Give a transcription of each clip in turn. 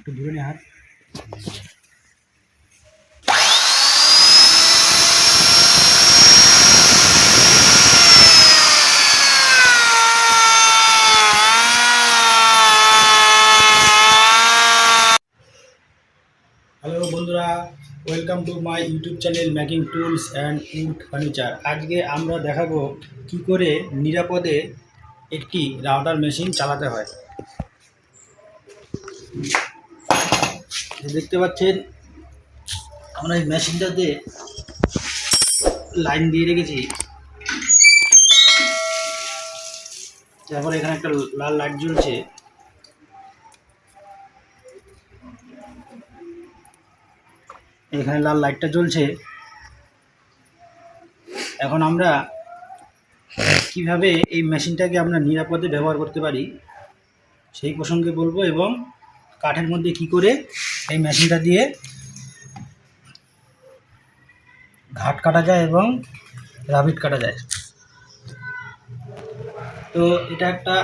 একটু নিয়ে হাত হ্যালো বন্ধুরা welcome to my YouTube channel making tools and wood furniture আজকে আমরা দেখাবো কি করে নিরাপদে একটি রাউটার মেশিন চালাতে হয়। দেখতে পাচ্ছেন, আমরা এই মেশিনটাতে লাইন দিয়ে রেখেছি। তারপরে এখানে একটা লাল লাইট জ্বলছে। এখানে লাল লাইটটা জ্বলছে। এখন আমরা কীভাবে এই মেশিনটাকে আমরা নিরাপদে ব্যবহার করতে পারি, সেই প্রসঙ্গে বলব এবং কাঠের মধ্যে কি করে এই মেশিনটা দিয়ে ঘাট কাটা যায় এবং রাবিট কাটা যায়। তো এটা একটা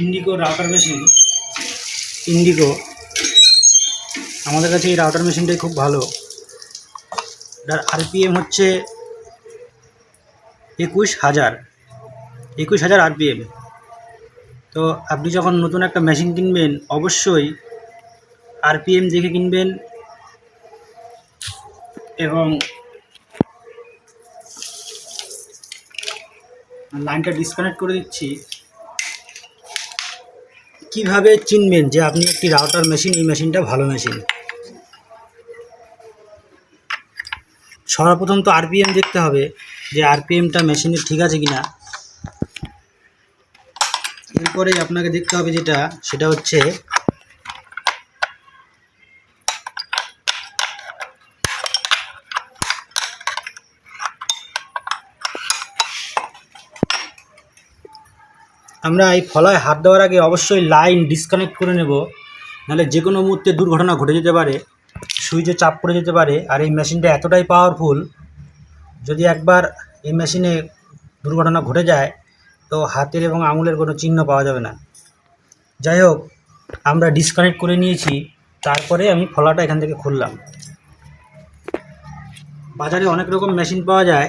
ইন্ডিগো রাউটার মেশিন ইন্ডিগো আমাদের কাছে এই রাউটার মেশিনটাই খুব ভালো। এটার আরপিএম হচ্ছে একুশ হাজার। একুশ হাজার আরপিএম তো আপনি যখন নতুন একটা মেশিন কিনবেন, অবশ্যই আরপিএম দেখে কিনবেন এবং লাইনটা ডিসকানেক্ট করে দিচ্ছি। কীভাবে চিনবেন যে আপনি একটি রাউটার মেশিন এই মেশিনটা ভালো মেশিন সর্বপ্রথম তো আরপিএম দেখতে হবে যে আরপিএমটা মেশিনের ঠিক আছে কিনা। এরপরে আপনাকে দেখতে হবে যেটা, সেটা হচ্ছে আমরা এই ফলায় হাত দেওয়ার আগে অবশ্যই লাইন ডিসকানেক্ট করে নেব। নাহলে যে কোনো মুহূর্তে দুর্ঘটনা ঘটে যেতে পারে, সুইচে চাপ পড়ে যেতে পারে, আর এই মেশিনটা এতটাই পাওয়ারফুল যদি একবার এই মেশিনে দুর্ঘটনা ঘটে যায় তো হাতের এবং আঙুলের কোনো চিহ্ন পাওয়া যাবে না। যাই হোক, আমরা ডিসকানেক্ট করে নিয়েছি, তারপরে আমি ফলাটা এখান থেকে খুললাম। বাজারে অনেক রকম মেশিন পাওয়া যায়।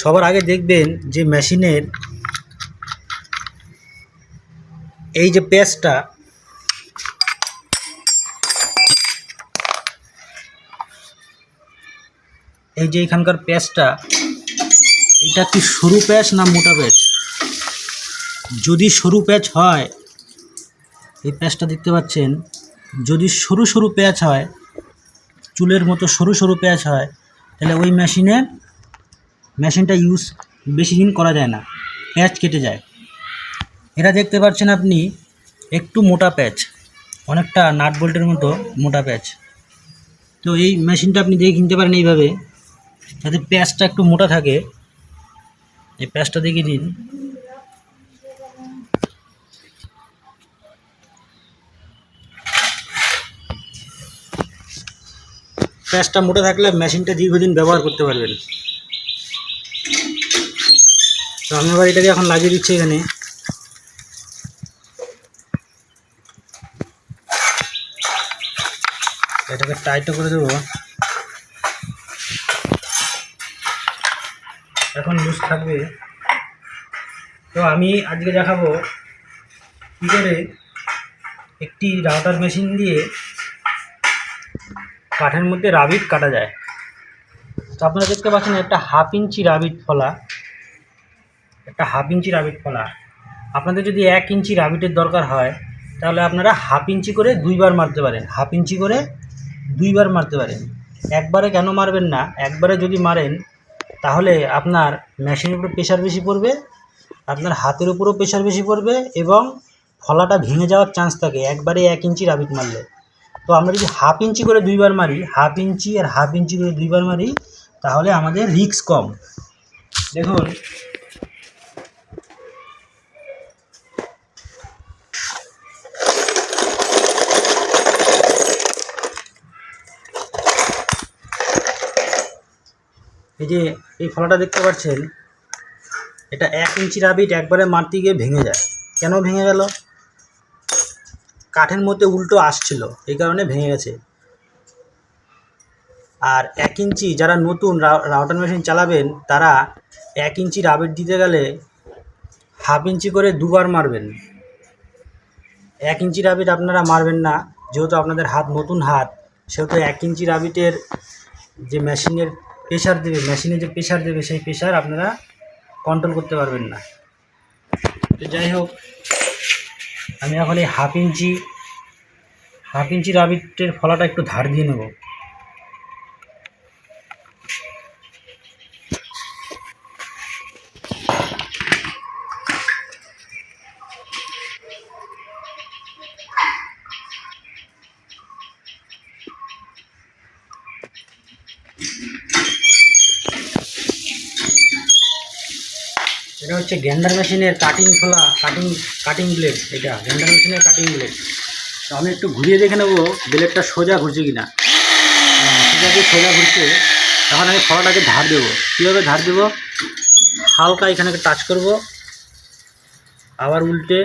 সবার আগে দেখবেন যে মেশিনের এই যে পেস্টটা এই যে এখানকার প্যাচটা এটা কি সরু প্যাচ না মোটা প্যাচ যদি সরু প্যাচ হয়, এই প্যাচটা দেখতে পাচ্ছেন, যদি সরু সরু প্যাচ হয়, চুলের মতো সরু সরু প্যাচ হয়, তাহলে ওই মেশিনে, মেশিনটা ইউজ বেশি দিন করা যায় না, প্যাচ কেটে যায়। এটা দেখতে পাচ্ছেন আপনি, একটু মোটা প্যাচ, অনেকটা নাট বোল্টের মতো মোটা প্যাচ। তো এই মেশিনটা আপনি দেখে কিনতে পারেন এইভাবে, যাতে প্যাচটা একটু মোটা থাকে। এই প্যাচটা দেখে দিন প্যাচটা মোটা থাকলে মেশিনটা দীর্ঘদিন ব্যবহার করতে পারবেন। তো আমি এটাকে এখন লাগিয়ে দিচ্ছি এখানে। এটাকে টাইটও করে দেবো। এখন লুজ থাকবে। তো আমি আজকে দেখাবো কী করে একটি রাউটার মেশিন দিয়ে কাঠের মধ্যে রাবিট কাটা যায়। তো আপনারা দেখতে পাচ্ছেন একটা হাফ ইঞ্চি রাবিট ফলা, একটা হাফ ইঞ্চি রাবিট ফলা। আপনাদের যদি এক ইঞ্চি রাবিটের দরকার হয়, তাহলে আপনারা হাফ ইঞ্চি করে দুইবার মারতে পারেন। হাফ ইঞ্চি করে দুইবার মারতে পারেন। একবারে কেন মারবেন না? একবারে যদি মারেন, তাহলে আপনার মেশিনের উপরে প্রেশার বেশি পড়বে, আপনার হাতের উপরেও প্রেশার বেশি পড়বে এবং ফলাটা ভেঙে যাওয়ার চান্স থাকে। একবারে এক ইঞ্চি রাবিট মারলে। তো আমরা যদি হাফ ইঞ্চি করে দুইবার মারি হাফ ইঞ্চি আর হাফ ইঞ্চি করে দুইবার মারি, তাহলে আমাদের রিস্ক কম। দেখুন। এই যে এই ফলাটা দেখতে পাচ্ছেন, এটা এক ইঞ্চি রাবিট একবারে মারতে গিয়ে ভেঙে যায়। কেন ভেঙে গেল? কাঠের মধ্যে উল্টো আসছিল, এই কারণে ভেঙে গেছে। আর এক ইঞ্চি যারা নতুন রাউটার মেশিন চালাবেন, তারা এক ইঞ্চি রাবিট দিতে গেলে হাফ ইঞ্চি করে দুবার মারবেন। এক ইঞ্চি রাবিট আপনারা মারবেন না, যেহেতু আপনাদের হাত নতুন হাত, সেহেতু এক ইঞ্চি রাবিটের যে মেশিনের প্রেশার দেবে মেশিনে যে প্রেশার দেবে, সেই প্রেশার আপনারা কন্ট্রোল করতে পারবেন না। তো যাই হোক আমি এখন এই হাফ ইঞ্চি হাফ ইঞ্চি রাবিটের ফলাটা একটু ধার দিয়ে নেব এটা হচ্ছে গ্যান্ডার মেশিনের কাটিং খোলা কাটিং কাটিং ব্লেড এটা গ্যান্ডার মেশিনের কাটিং ব্লেড তো আমি একটু ঘুরিয়ে দেখে নেব ব্লেডটা সোজা ঘুরছে কিনা। হ্যাঁ, সোজা দিয়ে সোজা ঘুরছে তখন আমি খোলাটাকে ধার দেবো। কীভাবে ধার দেবো? হালকা এখানে টাচ করব। আবার উল্টে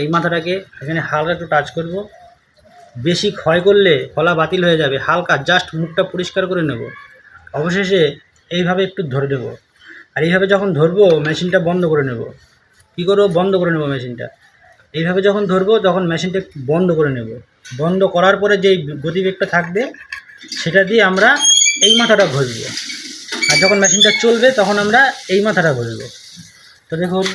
এই মাথাটাকে এখানে হালকা একটু টাচ করব। বেশি ক্ষয় করলে ফলা বাতিল হয়ে যাবে। হালকা জাস্ট মুখটা পরিষ্কার করে নেব। অবশেষে এইভাবে একটু ধরে দেবো। আর এইভাবে যখন ধরবো মেশিনটা বন্ধ করে নেব। কী করব? বন্ধ করে নেব মেশিনটা এইভাবে যখন ধরবো, তখন মেশিনটা বন্ধ করে নেব। বন্ধ করার পরে যেই গতিবেগটা থাকবে, সেটা দিয়ে আমরা এই মাথাটা ঘষবো। আর যখন মেশিনটা চলবে, তখন আমরা এই মাথাটা ঘষবো। তো দেখুন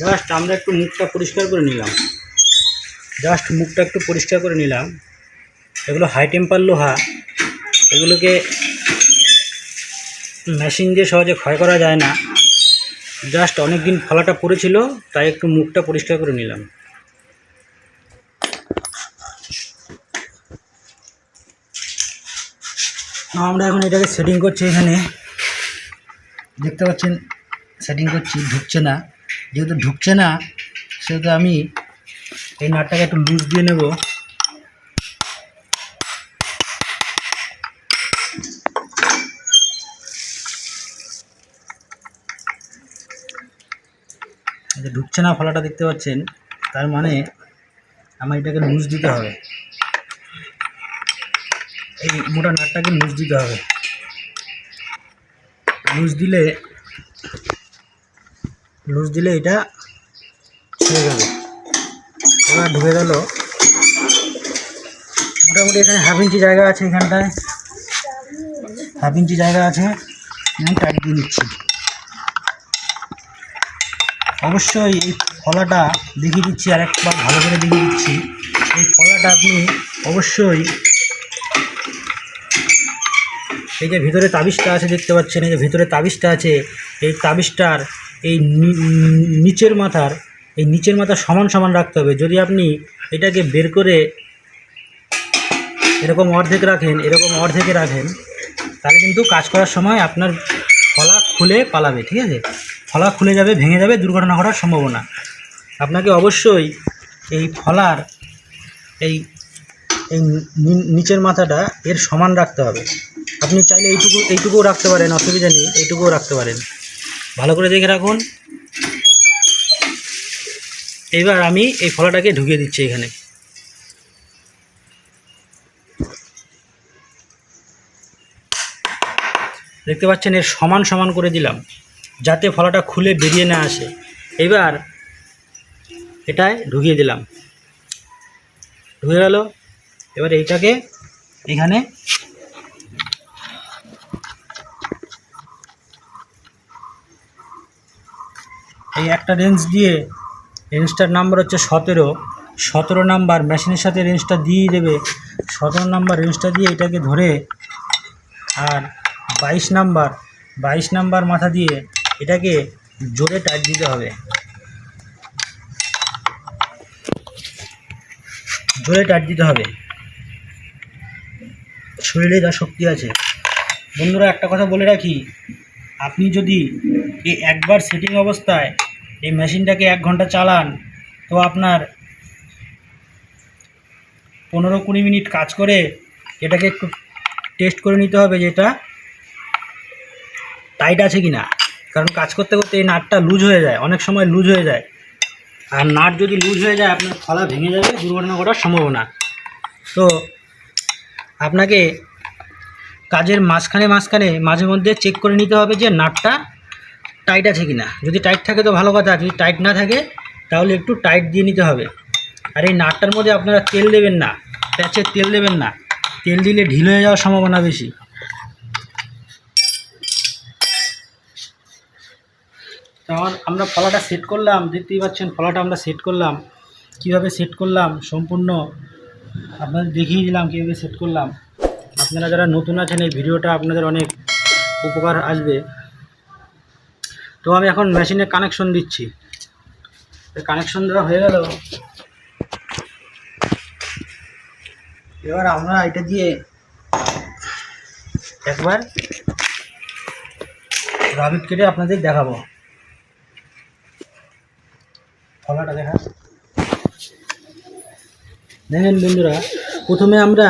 জাস্ট আমরা একটু মুখটা পরিষ্কার করে নিলাম। জাস্ট মুখটা একটু পরিষ্কার করে নিলাম। এগুলো হাই টেম্পার লোহা। এগুলোকে মেশিন দিয়ে সহজে ক্ষয় করা যায় না। জাস্ট অনেক দিন ফলাটা পড়েছিল, তাই একটু মুখটা পরিষ্কার করে নিলাম। আমরা এখন এটাকে সেটিং করছি এখানে। দেখতে পাচ্ছেন সেটিং করছি, ঢুকছে না। যেহেতু ঢুকছে না, সেহেতু আমি এই নাটটাকে একটু লুজ দিয়ে নেব। ঢুকছে না ফলাটা দেখতে পাচ্ছেন, তার মানে আমার এটাকে লুজ দিতে হবে। এই মোটা নাটটাকে লুজ দিতে হবে। লুজ দিলে লুজ দিলে এটা ছেড়ে যাবে এবার ঢুকে গেল। মোটামুটি এখানে হাফ ইঞ্চি জায়গা আছে এখানটায়। হাফ ইঞ্চি জায়গা আছে। আমি টাইট দিয়ে নিচ্ছি। অবশ্যই এই ফলাটা দেখিয়ে দিচ্ছি আর একবার ভালো করে দেখিয়ে দিচ্ছি। এই ফলাটা আপনি অবশ্যই এই যে ভিতরে তাবিজটা আছে দেখতে পাচ্ছেন, এই যে ভিতরে তাবিজটা আছে, এই তাবিজটার এই নিচের মাথার, এই নিচের মাথা সমান সমান রাখতে হবে। যদি আপনি এটাকে বের করে এরকম অর্ধেক রাখেন, এরকম অর্ধেকে রাখেন, তাহলে কিন্তু কাজ করার সময় আপনার ফলা খুলে পালাবে, ঠিক আছে? ফলা খুলে যাবে, ভেঙে যাবে, দুর্ঘটনা ঘটার সম্ভাবনা। আপনাকে অবশ্যই এই ফলার, এই এই নিচের মাথাটা এর সমান রাখতে হবে। আপনি চাইলে এইটুকু, এইটুকুও রাখতে পারেন, অসুবিধা নেই, এইটুকুও রাখতে পারেন। ভালো করে দেখে রাখুন। এবার আমি এই ফলাটাকে ঢুকিয়ে দিচ্ছি এখানে। দেখতে পাচ্ছেন, এর সমান সমান করে দিলাম, যাতে ফলাটা খুলে বেরিয়ে না আসে। এবার এটায় ঢুকিয়ে দিলাম। ঢুকে গেল। এবার এইটাকে এখানে এই একটা রেঞ্জ দিয়ে রেঞ্জটার নাম্বার হচ্ছে সতেরো। সতেরো নাম্বার মেশিনের সাথে রেঞ্জটা দিয়ে দেবে। সতেরো নাম্বার রেঞ্জটা দিয়ে এটাকে ধরে আর বাইশ নাম্বার বাইশ নাম্বার মাথা দিয়ে এটাকে জোরে টাইট দিতে হবে। জোরে টাইট দিতে হবে। শরীরে যা শক্তি আছে। বন্ধুরা, একটা কথা বলে রাখি, আপনি যদি এই একবার সেটিং অবস্থায় এই মেশিনটাকে এক ঘণ্টা চালান, তো আপনার পনেরো কুড়ি মিনিট কাজ করে এটাকে একটু টেস্ট করে নিতে হবে যে এটা টাইট আছে কি না কারণ কাজ করতে করতে এই নাটটা লুজ হয়ে যায়, অনেক সময় লুজ হয়ে যায়। আর নাট যদি লুজ হয়ে যায়, আপনার ফলা ভেঙে যাবে, দুর্ঘটনা ঘটার সম্ভাবনা। তো আপনাকে কাজের মাঝখানে মাঝখানে মাঝে মধ্যে চেক করে নিতে হবে যে নাটটা টাইট আছে কি না যদি টাইট থাকে তো ভালো কথা, যদি টাইট না থাকে, তাহলে একটু টাইট দিয়ে নিতে হবে। আর এই নাটটার মধ্যে আপনারা তেল দেবেন না, প্যাচের তেল দেবেন না। তেল দিলে ঢিল হয়ে যাওয়ার সম্ভাবনা বেশি। তো আমার- আমরা ফলাটা সেট করলাম, দেখতেই পাচ্ছেন ফলাটা আমরা সেট করলাম। কীভাবে সেট করলাম? সম্পূর্ণ আপনাদের দেখিয়ে দিলাম কীভাবে সেট করলাম। আপনারা যারা নতুন আছেন, এই ভিডিওটা আপনাদের অনেক উপকার আসবে। তো আমি এখন মেশিনে কানেকশন দিচ্ছি। কানেকশন দেওয়া হয়ে গেল। এবার আমরা এটা দিয়ে একবার রাবিট কেটে আপনাদের দেখাবো। ফলাটা দেখা। দেখেন বন্ধুরা, প্রথমে আমরা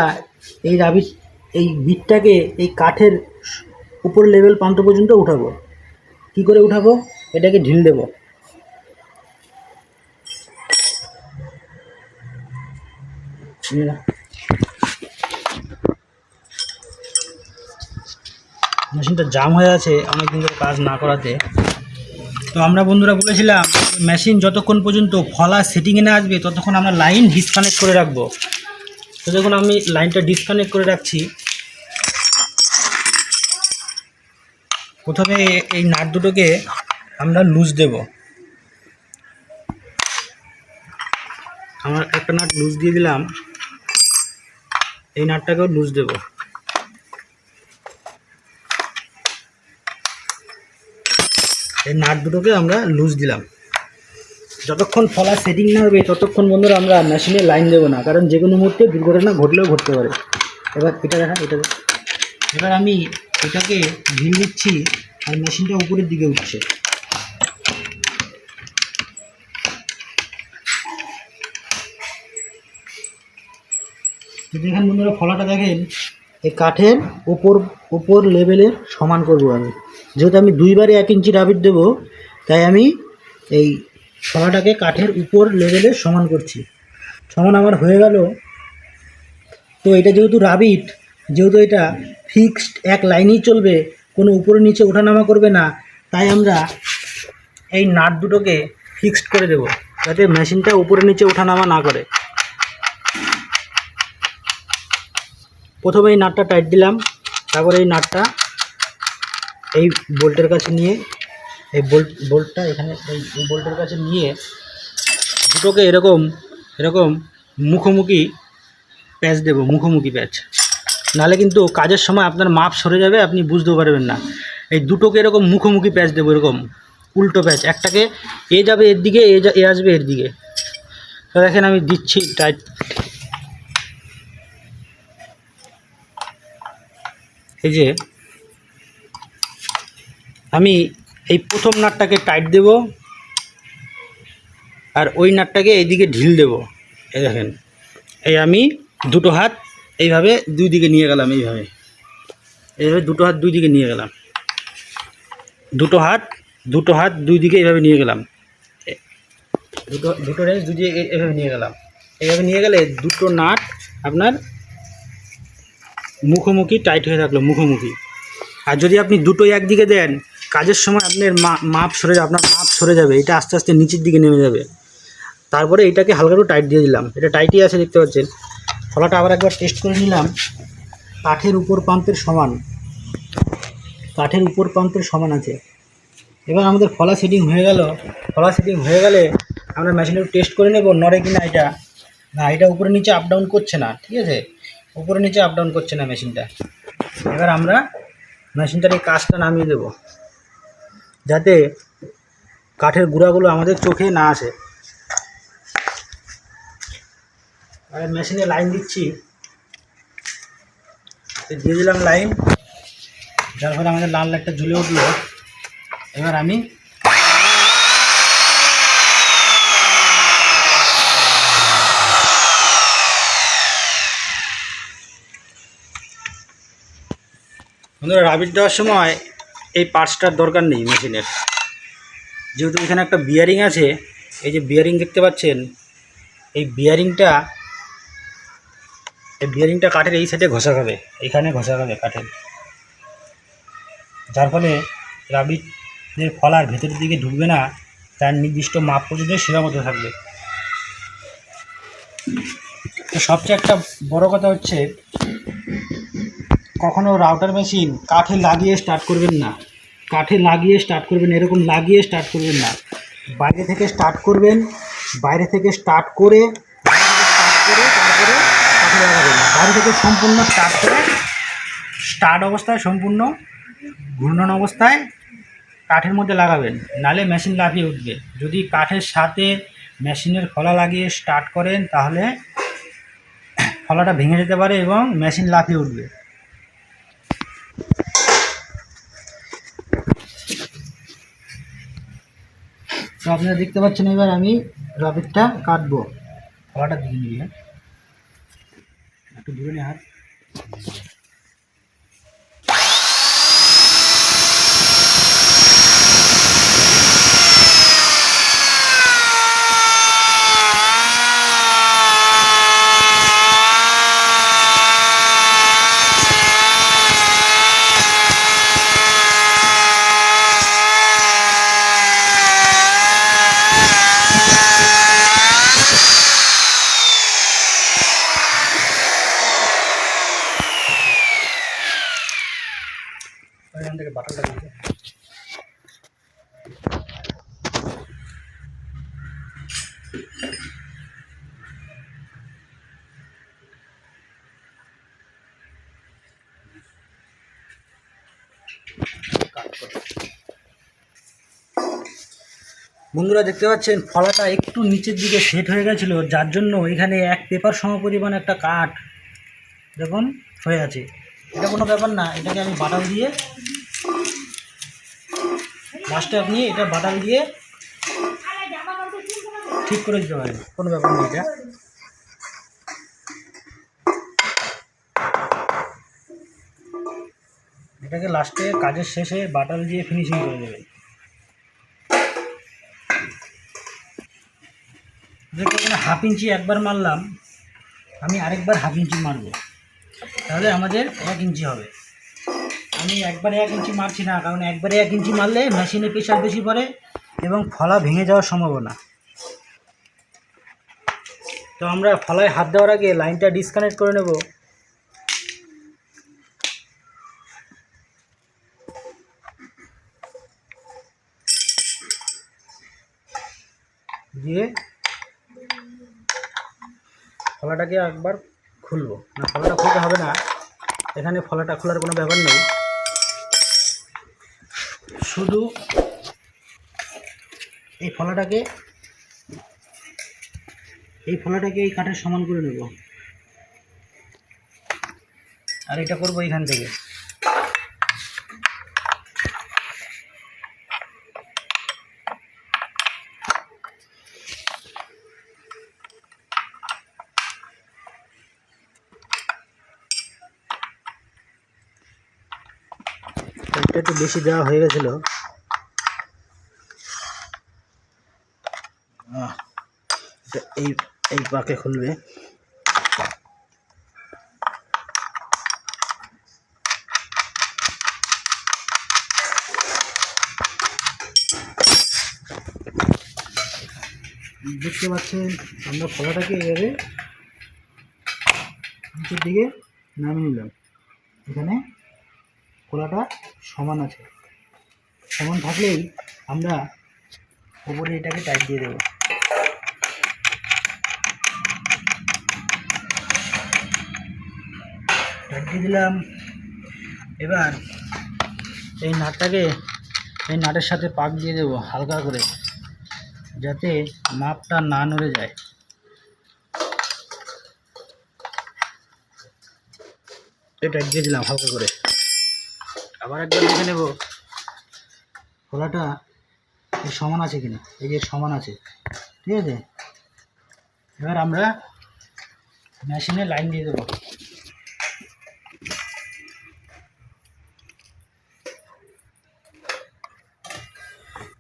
এই রাবিট এই বিটটাকে এই কাঠের উপর লেভেল প্রান্ত পর্যন্ত উঠাবো। কি করে উঠাবো? এটাকে ঢিল দেব। মেশিনটা জাম হয়ে আছে অনেকদিন ধরে কাজ না করাতে। তো আমরা বন্ধুরা বলেছিলাম, মেশিন যতক্ষণ পর্যন্ত ফলা সেটিংয়ে না আসবে, ততক্ষণ আমরা লাইন ডিসকানেক্ট করে রাখব। তো দেখুন, আমি লাইনটা ডিসকানেক্ট করে রাখছি। প্রথমে এই নাট দুটোকে আমরা লুজ দেব। আমার একটা নাট লুজ দিয়ে দিলাম। এই নাটটাকেও লুজ দেব। এই নাট দুটোকে আমরা লুজ দিলাম। যতক্ষণ ফলা সেটিং না হবে, ততক্ষণ বন্ধুরা আমরা মেশিনে লাইন দেবো না, কারণ যে কোনো মুহূর্তে দুর্ঘটনা ঘটলেও ঘটতে পারে। এবার এটা দেখা, এটা। এবার আমি এটাকে ঢিল দিচ্ছি আর মেশিনটা উপরের দিকে উঠছে। দেখেন বন্ধুরা ফলাটা দেখেন, এই কাঠের উপর উপর লেভেলের সমান করব আমি। যেহেতু আমি দুইবারে এক ইঞ্চি রাবিট দেবো, তাই আমি এই ফলাটাকে কাঠের উপর লেভেলে সমান করছি। সমান আমার হয়ে গেল। তো এটা যেহেতু রাবিট যেহেতু এটা ফিক্সড এক লাইনেই চলবে, কোনো উপরে নিচে ওঠানামা করবে না, তাই আমরা এই নাট দুটোকে ফিক্সড করে দেব, যাতে মেশিনটা উপরে নিচে ওঠানামা না করে। প্রথমে এই নাটটা টাইট দিলাম, তারপরে এই নাটটা এই বোল্টের কাছে নিয়ে, এই বোল্ট, বোল্টটা এখানে এই বোল্টের কাছে নিয়ে দুটোকে এরকম এরকম মুখোমুখি প্যাচ দেবো, মুখোমুখি প্যাচ। নাহলে কিন্তু কাজের সময় আপনার মাপ সরে যাবে, আপনি বুঝতেও পারবেন না। এই দুটোকে এরকম মুখোমুখি প্যাচ দেবো, এরকম উল্টো প্যাচ। একটাকে এ যাবে এর দিকে, এ যা- এ আসবে এর দিকে। তো দেখেন আমি দিচ্ছি টাইট। এই যে আমি এই প্রথম নাটটাকে টাইট দেব, আর ওই নাটটাকে এইদিকে ঢিল দেব। এই দেখেন, এই আমি দুটো হাত এইভাবে দুই দিকে নিয়ে গেলাম এইভাবে। এইভাবে দুটো হাত দুই দিকে নিয়ে গেলাম। দুটো হাত দুটো হাত দুই দিকে এইভাবে নিয়ে গেলাম। দুটো দুটো রেঞ্জ দুই দিকে এ- এভাবে নিয়ে গেলাম। এইভাবে নিয়ে গেলে দুটো নাট আপনার মুখোমুখি টাইট হয়ে থাকল, মুখোমুখি। আর যদি আপনি দুটোই একদিকে দেন, কাজের সময় আপনার মাপ সরে যাবে, আপনার মাপ সরে যাবে, এটা আস্তে আস্তে নিচের দিকে নেমে যাবে। তারপরে এটাকে হালকা একটু টাইট দিয়ে দিলাম। এটা টাইটই আছে, দেখতে পাচ্ছেন। ফলাটা আবার একবার টেস্ট করে নিলাম। কাঠের উপর প্রান্তের সমান। কাঠের উপর প্রান্তের সমান আছে। এবার আমাদের ফলা সেটিং হয়ে গেল। ফলা সেটিং হয়ে গেলে আমরা মেশিনটা টেস্ট করে নেব, নড়ে কিনা এটা। না, এটা উপরে নিচে আপ ডাউন করছে না, ঠিক আছে? উপরে নিচে আপ ডাউন করছে না মেশিনটা এবার আমরা মেশিনটার এই কাজটা নামিয়ে দেব। যাতে কাঠের গুঁড়াগুলো আমাদের চোখে না আসে। আর মেশিনে লাইন দিচ্ছি। দিয়ে দিলাম লাইন যার ফলে আমাদের লাল লাইটটা ঝুলে উঠল। এবার আমি বন্ধুরা রাবিট দেওয়ার সময় এই পার্টসটার দরকার নেই মেশিনের যেহেতু এখানে একটা বিয়ারিং আছে, এই যে বিয়ারিং দেখতে পাচ্ছেন, এই বিয়ারিংটা এই বিয়ারিংটা কাঠের এই সাইডে ঘষা খাবে এইখানে ঘষা খাবে কাঠের। যার ফলে রাবিটের ফলার ভেতরের দিকে ঢুকবে না, তার নির্দিষ্ট মাপ পর্যন্ত সীমাবদ্ধ থাকবে। তো সবচেয়ে একটা বড় কথা হচ্ছে, কখনো রাউটার মেশিন কাঠে লাগিয়ে স্টার্ট করবেন না। কাঠে লাগিয়ে স্টার্ট করবেন, এরকম লাগিয়ে স্টার্ট করবেন না। বাইরে থেকে স্টার্ট করবেন, বাইরে থেকে স্টার্ট করে কাঠে লাগাবেন বাইরে থেকে সম্পূর্ণ স্টার্ট করে স্টার্ট অবস্থায় সম্পূর্ণ ঘূর্ণন অবস্থায় কাঠের মধ্যে লাগাবেন। নালে মেশিন লাফিয়ে উঠবে। যদি কাঠের সাথে মেশিনের ফলা লাগিয়ে স্টার্ট করেন, তাহলে ফলাটা ভেঙে যেতে পারে এবং মেশিন লাফিয়ে উঠবে। তো আপনারা দেখতে পাচ্ছেন, এবার আমি রাবিটটা কাটবো। ফলাটা দিয়ে নিয়ে একটু দূরে নিয়ে বন্ধুরা দেখতে পাচ্ছেন, ফলাটা একটু নিচের দিকে সেট হয়ে গেছিল, যার জন্য এখানে এক পেপার সমপরিমাণ একটা কাঠ দেখুন, হয়ে আছে। এটা কোনো ব্যাপার না, এটাকে আমি বাটাল দিয়ে লাস্টে আপনি এটা বাটাল দিয়ে ঠিক করে দিতে পারেন, কোনো ব্যাপার নেই এটা। এটাকে লাস্টে কাজের শেষে বাটাল দিয়ে ফিনিশিং করে দেখতে এখানে হাফ ইঞ্চি একবার মারলাম, আমি আরেকবার হাফ ইঞ্চি মারবো। তাহলে আমাদের এক ইঞ্চি হবে। আমি একবারে এক ইঞ্চি মারছি না, কারণ একবারে এক ইঞ্চি মারলে মেশিনে প্রেশার বেশি পড়ে এবং ফলা ভেঙে যাওয়ার সম্ভাবনা। তো আমরা ফলায় হাত দেওয়ার আগে লাইনটা ডিসকানেক্ট করে নেব। দিয়ে ফলাটাকে একবার খুলবো। না, ফলাটা খুলতে হবে না। এখানে ফলাটা খোলার কোনো ব্যাপার নেই। শুধু এই ফলাটাকে এই ফলাটাকে এই কাঠের সমান করে নেব। আর এটা করব এখান থেকে একটা একটু বেশি দেওয়া হয়ে গেছিল। এই এই পাকে খুলবে। দেখতে পাচ্ছেন আমরা ফলাটাকে এভাবে নিচের দিকে নামিয়ে নিলাম। এখানে খোলাটা সমান আছে। সমান থাকলেই আমরা উপরে এটাকে টাইট দিয়ে দেবো। টাইট দিয়ে দিলাম। এবার এই নাটটাকে, এই নাটের সাথে পাক দিয়ে দেবো হালকা করে, যাতে মাপটা না নড়ে যায়। এটা দিয়ে দিলাম হালকা করে। আবার একবার দেখে নেব। খোলাটা এর সমান আছে কিনা? এই যে সমান আছে। ঠিক আছে? এবার আমরা মেশিনে লাইন দিয়ে দেবো।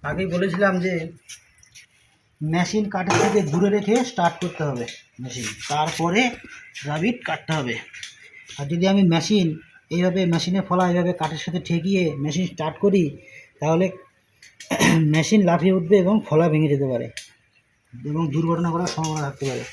আগেই বলেছিলাম যে মেশিন কাটার থেকে দূরে রেখে স্টার্ট করতে হবে মেশিন তারপরে রাবিট কাটতে হবে। আর যদি আমি মেশিন এইভাবে মেশিনে ফলা, এইভাবে কাঠের সাথে ঠেকিয়ে মেশিন স্টার্ট করি, তাহলে মেশিন লাফিয়ে উঠবে এবং ফলা ভেঙে যেতে পারে এবং দুর্ঘটনা করার সম্ভাবনা থাকতে পারে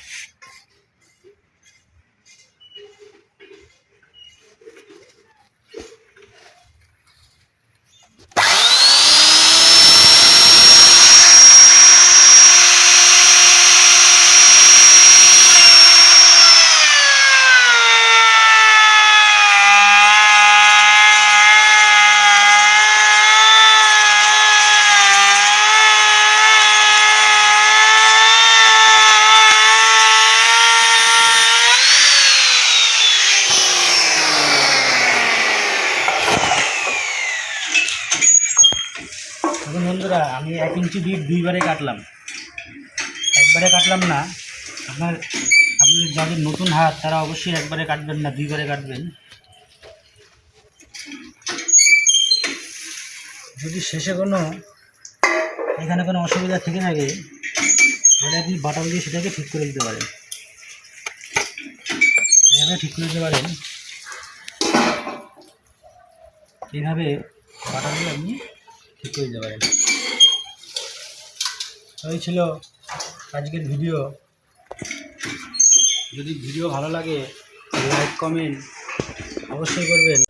এখন বন্ধুরা আমি এক ইঞ্চি বিট দুইবারে কাটলাম। একবারে কাটলাম না, আপনার, আপনি যাদের নতুন হাত, তারা অবশ্যই একবারে কাটবেন না, দুইবারে কাটবেন। যদি শেষে কোনো, এখানে কোনো অসুবিধা থেকে থাকে, তাহলে আপনি বাটাল দিয়ে সেটাকে ঠিক করে দিতে পারেন। এভাবে ঠিক করে দিতে পারেন। এইভাবে বাটাল দিয়ে আপনি ঠিক করে দিতে পারেন। এই ছিল আজকের ভিডিও। যদি ভিডিও ভালো লাগে লাইক কমেন্ট অবশ্যই করবেন।